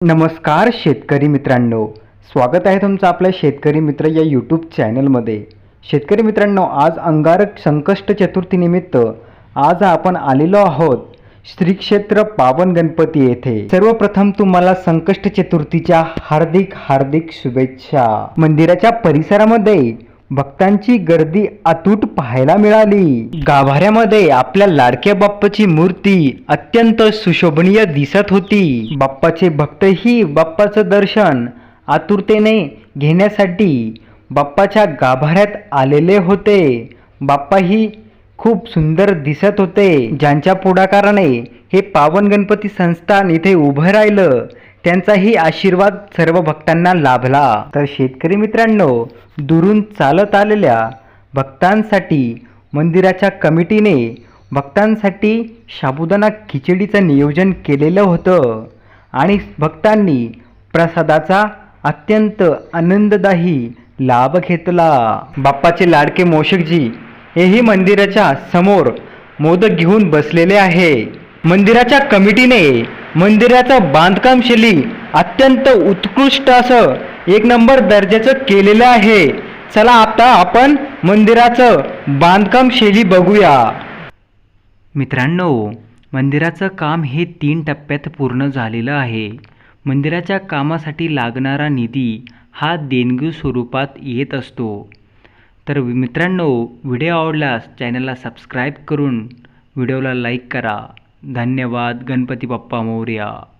नमस्कार शेतकरी मित्रांनो. स्वागत आहे तुमचं आपल्या शेतकरी मित्र या यूट्यूब चॅनलमध्ये शेतकरी मित्रांनो आज अंगारक संकष्ट चतुर्थीनिमित्त आज आपण आलेलो आहोत श्री क्षेत्र पावन गणपती येथे. सर्वप्रथम तुम्हाला संकष्ट चतुर्थीच्या हार्दिक हार्दिक शुभेच्छा. मंदिराच्या परिसरामध्ये भक्तांची गर्दी अतूट पाहायला मिळाली. गाभाऱ्यामध्ये आपल्या लाडक्या बाप्पाची मूर्ती अत्यंत सुशोभनीय दिसत होती. बाप्पाचे भक्तही बाप्पाचं दर्शन आतुरतेने घेण्यासाठी बाप्पाच्या गाभाऱ्यात आलेले होते. बाप्पाही खूप सुंदर दिसत होते. ज्यांच्या पुढाकाराने हे पावन गणपती संस्थान इथे उभं राहिलं त्यांचाही आशीर्वाद सर्व भक्तांना लाभला. तर शेतकरी मित्रांनो दुरून चालत आलेल्या भक्तांसाठी मंदिराच्या कमिटीने भक्तांसाठी साबुदाणा खिचडीचं नियोजन केलेलं होतं आणि भक्तांनी प्रसादाचा अत्यंत आनंददायी लाभ घेतला. बाप्पाचे लाडके मोशकजी हेही मंदिराच्या समोर मोदक घेऊन बसलेले आहे. मंदिराच्या कमिटीने मंदिराचं बांधकाम शैली अत्यंत उत्कृष्ट असं एक नंबर दर्जाचं केलेलं आहे. चला आता आपण मंदिराचं बांधकाम शैली बघूया. मित्रांनो मंदिराचं काम हे तीन टप्प्यात पूर्ण झालेलं आहे. मंदिराच्या कामासाठी लागणारा निधी हा देणगी स्वरूपात येत असतो. तर मित्रांनो व्हिडिओ आवडल्यास चॅनलला सबस्क्राईब करून व्हिडिओला लाईक करा. धन्यवाद गणपती बाप्पा मोरया.